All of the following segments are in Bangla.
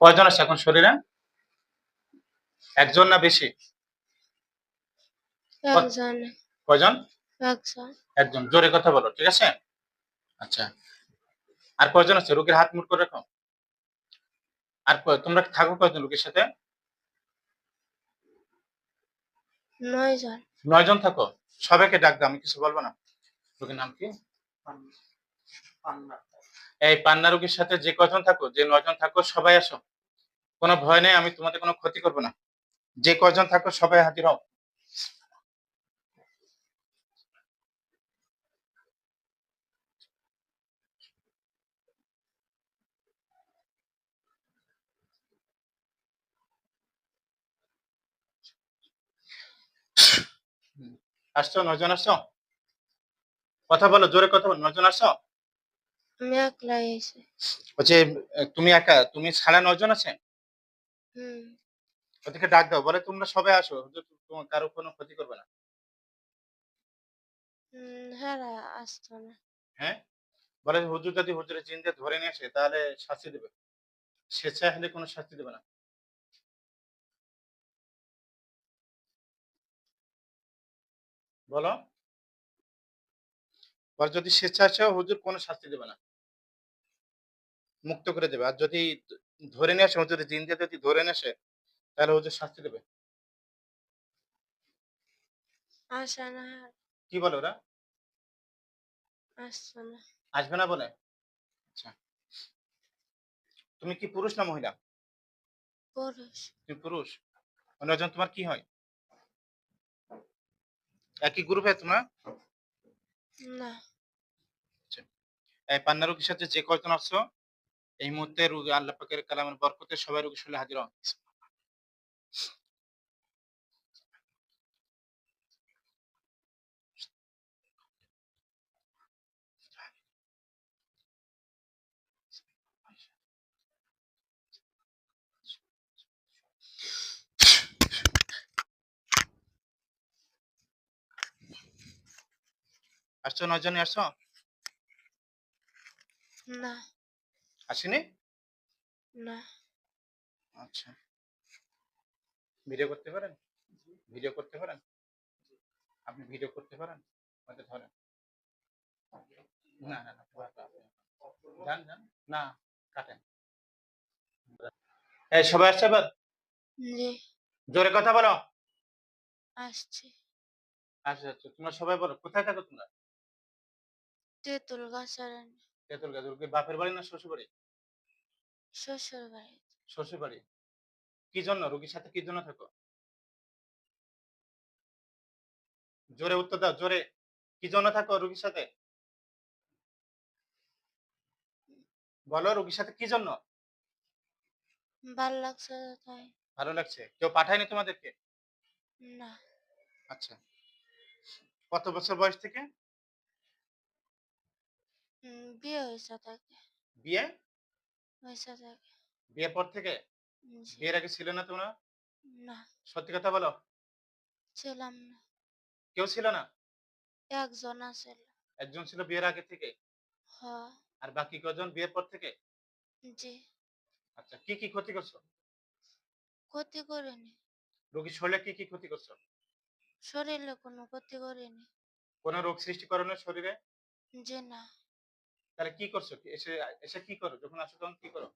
কয়জন আছে এখন শরীরে? একজন না বেশি? কয়জন? একজন। জোরে কথা বলো ঠিক আছে? আচ্ছা। আর কয়জন আছে? রোগীর হাত মুট করে রাখো। আর তোমরা থাকো কয়জন রোগীর সাথে? নয় জন থাকো? সবাইকে ডাক দাও আমি কিছু বলব না। রোগীর নাম কি? এই পান্না রোগীর সাথে যে কজন থাকো, যে নয়জন থাকো, সবাই আসো। কোনো ভয় নেই, আমি তোমাদের কোনো ক্ষতি করব না। যে কজন থাকো, সবাই হাজির হও। আসছো নজন আসছো? কথা বলো, জোরে কথা বলো নজন আসছো? আমি একলাই এসে বলছে তুমি একা? তুমি সাড়ে নয়জন আছে হুম। ওদেরকে ডাক দাও বলে তোমরা সবাই আসো তোমার কারও কোনো ক্ষতি করবে না। হ্যাঁ আসতো না। হ্যাঁ? বলে হুজুর যদি হুজুরের জিনদের ধরে নিয়ে আসে তাহলে শাস্তি দেবে। স্বেচ্ছায় হলে কোনো শাস্তি দেবে না। বলো। বল যদি স্বেচ্ছা আসে হুজুর কোনো শাস্তি দেবে না। মুক্ত করে দেবে। আর যদি ধরে নিয়ে আসে হুজুরের জিন দিয়ে যদি ধরে নিয়ে আসে তাহলে হুজুর শাস্তি দেবে। কি বলে ওরা? আসবে না বলে? আচ্ছা। তুমি কি পুরুষ না মহিলা? পুরুষ। তুমি পুরুষ? অন্যজন তোমার কি হয়? একই গ্রুপে তোমরা? না। এই পান্না রোগীর সাথে যে কয়জন আসছো? এই মুহূর্তে রোগী আল্লাহ পাকের কালামের বরকতে সবাই রোগী শুলে হাজির হন। আসছো, নয়জনই আসছো? না। আসেনি? না। আচ্ছা। ভিডিও করতে পারেন? ভিডিও করতে পারেন? আপনি ভিডিও করতে পারেন? আমাকে ধরেন। না না না। যান যান। না কাটেন। এই সবাই আসছে এবার? জি। জোরে কথা বলো। আসছে। আচ্ছা আচ্ছা। তোমরা সবাই বলো। কোথায় থাকো তোমরা? তেঁতুল গাছের তেতুল গাছ ওর কি বাপের বাড়ি না শ্বশুর বাড়ি শ্বশুর বাড়ি শ্বশুর বাড়ি কি জন্য? রোগীর সাথে কি জন্য থাকো? জোরে উত্তর দাও জোরে। কি জন্য থাকো রোগীর সাথে? বলো রোগীর সাথে কি জন্য? ভালো লাগছে তাই। ভালো লাগছে? কেউ পাঠায়নি তোমাদেরকে? না। আচ্ছা। কত বছর বয়স থেকে? বিয়ে হয়েছে তাকে বিয়ে? হয়েছে তাকে বিয়ের পর থেকে? জি, বিয়ের আগে ছিল না তোমরা? না। সত্যি কথা বলো। ছিলাম না। কেউ ছিল না? একজন আছিল। একজন ছিল বিয়ের আগে থেকে? হ। আর বাকি কজন বিয়ের পর থেকে? জি। আচ্ছা কি কি ক্ষতি করছ? ক্ষতি করিনি। রোগীর শরীরে কি কি ক্ষতি করছ? শরীরে কোনো ক্ষতি করিনি। কোন রোগ সৃষ্টি করো না শরীরে? যে না। তাহলে কি করছ? এসে এসে কি করো? যখন আসো তখন কি করো?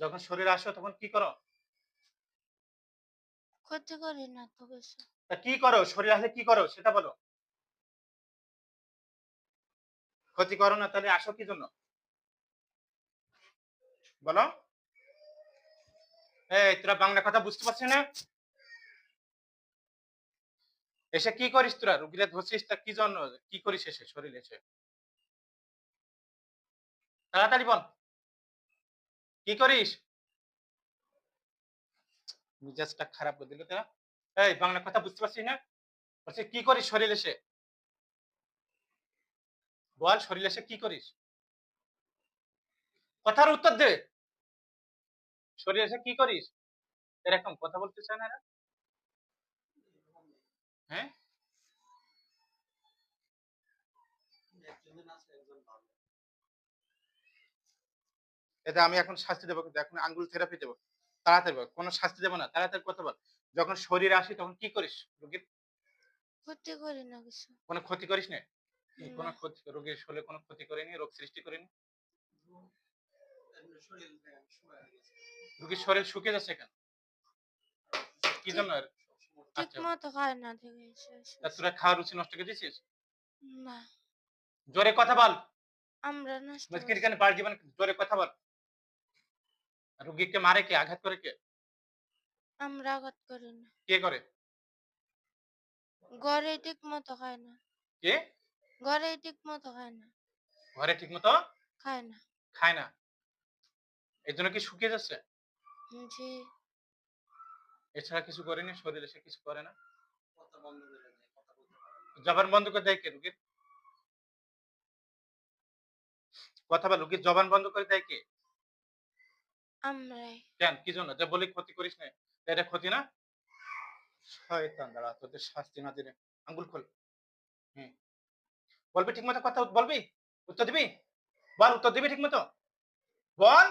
যখন শরীরে আসো তখন কি করো? ক্ষতি করি না তো তা কি করো? শরীরে আসলে কি করো? সেটা বলো। ক্ষতি করো না তাহলে আসো কি জন্য? বলো। এই তোরা বাংলা কথা বুঝতে পারছিস না? এসে কি করিস তোরা? রুগীরা ধরছিস তা কি জন্য? কি করিস এসে শরীরে এসে? তাড়াতাড়ি বল। কি করিস? মিজাজটা খারাপ করে দিল তোরা। এই, বাংলা কথা বুঝতে পারছিস না? বলছে, কি করিস শরীর এসে? বল, শরীর এসে কি করিস? কথার উত্তর দে। শরীর এসে কি করিস? এরকম কথা বলতে চায় না? হ্যাঁ? এতে আমি এখন শাস্তি দেবো কিন্তু এখন আঙ্গুল থেরাপি দেবো। তাড়াতাড়ি বল কোনো শাস্তি দেবো না তাড়াতাড়ি কথা বল। যখন শরীরে আসি তখন কি করিস রোগীর? ক্ষতি করি না কিছু। কোনো ক্ষতি করিস না? কোনো ক্ষতি রোগীর শরীরে কোনো ক্ষতি করেনি রোগ সৃষ্টি করেনি? রোগীর শরীর শুকিয়ে যাচ্ছে কেন? কি জন্য আর? ঠিক আচ্ছা। মতো খায় না শেষ তা তোরা খাওয়ার রুচি নষ্ট করে দিয়েছিস না। জোরে কথা বল। আমরা নষ্ট মুশকিল কেন বাড় জীবন জোরে কথা বল। রোগীকে মারে কে? আঘাত করে কে? আমরা আঘাত করি না। কে করে? ঘরে ঠিক মতো খায় না। কে? ঘরে ঠিক মতো খায় না। ঘরে ঠিক মতো খায় না। খায় না। এই জন্য কি শুকিয়ে যাচ্ছে? জি। এছাড়া কিছু করেনি শরীরে সে কিছু করে না। জবান বন্ধ করে দেয় কে রুগীর? কথা বল রুগীর জবান বন্ধ করে দেয় কে? আমরাই। কেন কি জন্য? যে বলি ক্ষতি করিস না এটা ক্ষতি না? শয়তান দাঁড়া তোদের শাস্তি না দিলে। আঙ্গুল খোল। হুম। বলবি ঠিক মতো কথা বলবি? উত্তর দিবি? বল উত্তর দিবি ঠিক মতো? বল!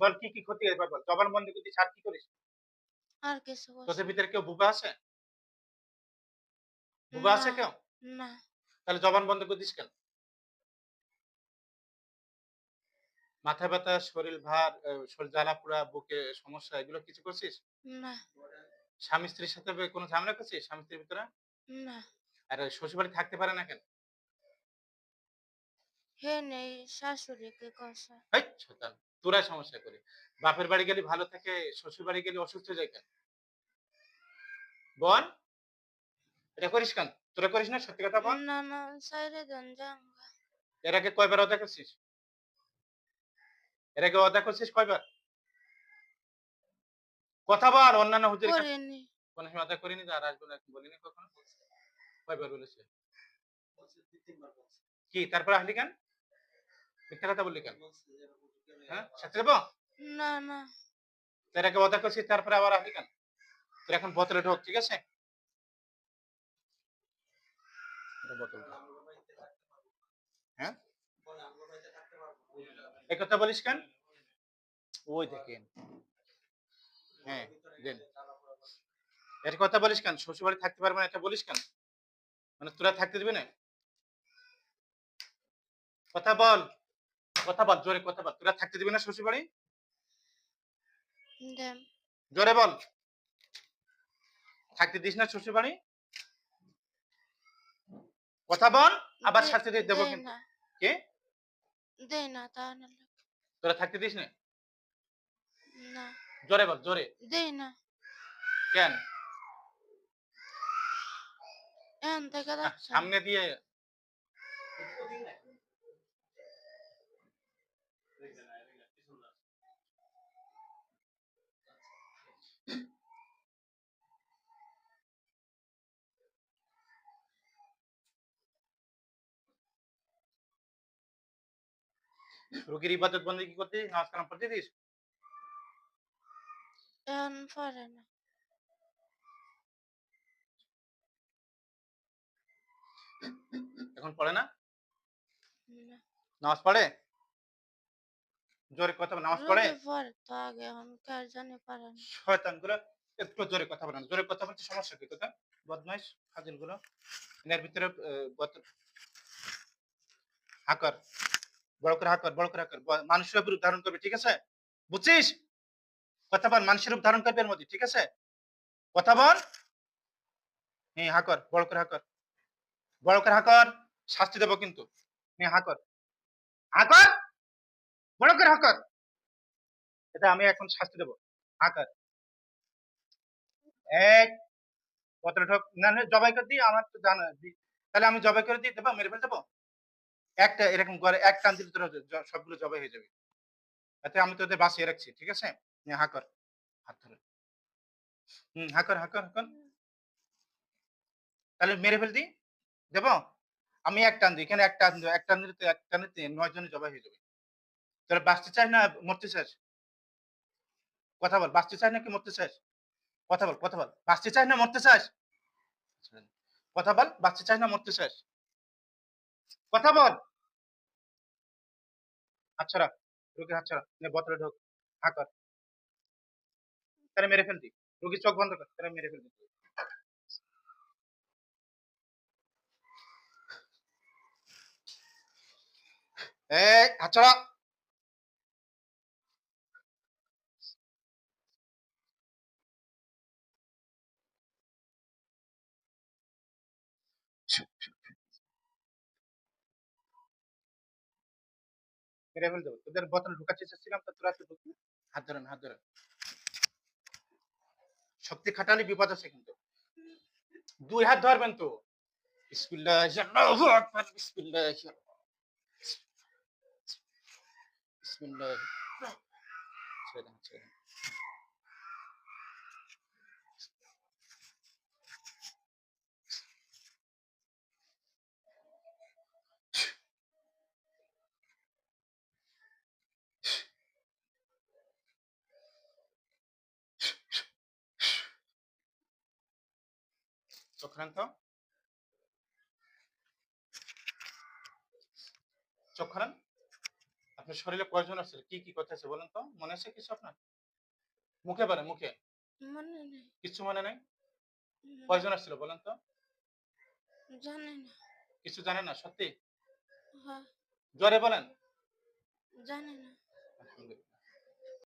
বল কি কি ক্ষতি এবার বল জবান বন্ধ করে দিস আর কি করিস? আর কিছু তোদের ভিতরে কেউ বুবা আছে? বুবা আছে কেউ? না। তাহলে জবান বন্ধ করে দিস কেন? মাথা ব্যথা শরীর ভার শরীর জ্বালা পোড়া বুকে সমস্যা এগুলো কিছু করছিস? না। স্বামী স্ত্রীর সাথে কোনো ঝামেলা করছিস স্বামী স্ত্রীর ভিতরে? না। আর শ্বশুর বাড়ি থাকতে পারে না কেন? হে নেই শাশুড়িকে কষা এই শয়তান। তোরা সমস্যা করে। বাপের বাড়ি গেলে ভালো থাকে শ্বশুর বাড়ি গেলে অসুস্থ হয়ে যায় কেন? বল। এটা করিস কেন? তোরা করিস না? সত্যি কথা বল। না না সাইরে দেন জাঙ্গা এর আগে কয়বার অদা করছিস? এর আগে অদা করছিস কয়বার? কথা বল অন্যান্য হুজুর করিনি। কোনো সময় অদা করিনি আর আসব না বলিনি কখনো? কয়বার বলেছে। কি তারপর আসলি কেন? মিথ্যা কথা বললি কেন? হ্যাঁ? সাথে দেবো না না। তার অদা করছিস তারপরে আবার আসলি কেন? তোর এখন বোতলে ঢোক ঠিক আছে। হ্যাঁ? এই কথা বলিস কেন? ওই দেখেন। হ্যাঁ দেন। এর কথা বলিস কেন? শ্বশুর বাড়ি থাকতে পারবে না এটা বলিস কেন? মানে তোরা থাকতে দিবি না? কথা বল। কথা বল জোরে কথা বল। তোরা থাকতে দিবি না শ্বশুর বাড়ি জোরে বল। থাকতে দিস না শ্বশুর বাড়ি কথা বল আবার শাস্তি দিয়ে দেবো কিন্তু। কে? দেই না তা না তোরা থাকতে দিস না? না। জোরে বল জোরে। দেই না। কেন? সামনে দিয়ে রোগীর ইবাদত বন্দী কি করতে নামাজ কালাম পড়তে দিস এখন পরে না। এখন পড়ে না? নামাজ পড়ে? জোরে কথা নামাজ পড়ে? পরে তো আগে এখন কার জানি পারে না। শয়তানগুলো একটু জোরে কথা বলেন জোরে কথা বলতে সমস্যা কি কথা বদমাইশ ফাজিলগুলো এর ভিতরে হাকর। বড় করে হাকর বড় করে হাকর মানুষের রূপ ধারণ করবে, ঠিক আছে? বুঝছিস? কথা বল, মানুষের রূপ ধারণ করবে এর মধ্যে, ঠিক আছে? কথা বল। হ্যাঁ হাকর বড় করে হাকর বড় করে হাকর শাস্তি দেবো কিন্তু। হ্যাঁ হাকর হাকর বড় করে হাকর এটা আমি এখন শাস্তি দেবো হাকর এক ঠক না জবাই করে দিই আমার তো জানা তাহলে আমি জবাই করে দিয়ে দেবো, মেরে ফেলে দেবো? একটা এরকম করে এক টান দিলে তোরা সবগুলো জবাই হয়ে যাবে। তাতে আমি তোদের বাঁচিয়ে রাখছি ঠিক আছে? নে, হা কর। হাত ধরে। হুম হা কর হা কর হা তাহলে মেরে ফেল দিই দেবো? আমি এক টান দিই। এখানে এক টান দিই এক টান দিলে এক টানে নয় জনে জবাই হয়ে যাবে। তোরা বাঁচতে চাস না মরতে চাস? কথা বল বাঁচতে চাস নাকি মরতে চাস? কথা বল কথা বল। বাঁচতে চাস না মরতে চাস? কথা বল বাঁচতে চাস না মরতে চাস? কথা বল। আচ্ছা নে বোতলে ঢোক, হা কর। তারা মেরে ফেলতি রুগী চোখ বন্ধ কর তারা মেরে ফেলতি এই মেরে ফেলে দেবো তোদের বোতল ঢুকাতে চেয়েছিলাম তো তোরা তো ঢুকবি। হাত ধরেন হাত ধরেন। শক্তি খাটালে বিপদ আছে কিন্তু। দুই হাত ধরবেন তো। বিসমিল্লাহ দেন চক্রান্ত। চক্রান্ত? আপনার শরীরে কয়জন আছে? কি কি কথা আছে বলেন তো? মনে আছে কিছু আপনার? মুখে পারে মুখে? মনে নেই। কিছু মনে নেই? কয়জন আসছিল বলেন তো? জানি না। কিছু জানেন না সত্যি? হ্যাঁ। জোরে বলেন। জানি না। আলহামদুলিল্লাহ।